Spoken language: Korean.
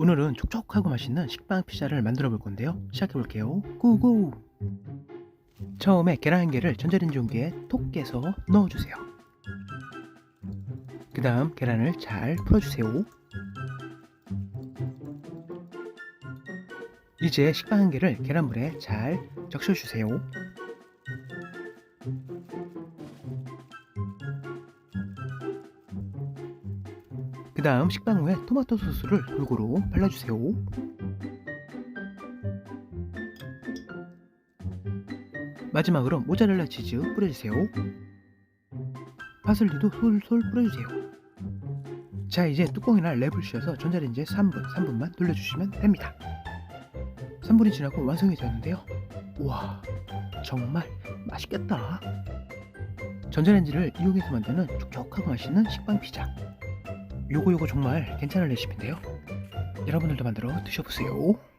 오늘은 촉촉하고 맛있는 식빵 피자를 만들어 볼 건데요. 시작해 볼게요. 고고! 처음에 계란 한 개를 전자레인지 온기에 톡 깨서 넣어주세요. 그 다음 계란을 잘 풀어주세요. 이제 식빵 한 개를 계란물에 잘 적셔주세요. 그 다음 식빵 위에 토마토 소스를 골고루 발라주세요. 마지막으로 모짜렐라 치즈 뿌려주세요. 파슬리도 솔솔 뿌려주세요. 자 이제 뚜껑이나 랩을 씌워서 전자레인지에 3분, 3분만 돌려주시면 됩니다. 3분이 지나고 완성이 되었는데요. 우와 정말 맛있겠다. 전자레인지를 이용해서 만드는 촉촉하고 맛있는 식빵 피자. 요거 요거 정말 괜찮은 레시피인데요. 여러분들도 만들어 드셔보세요.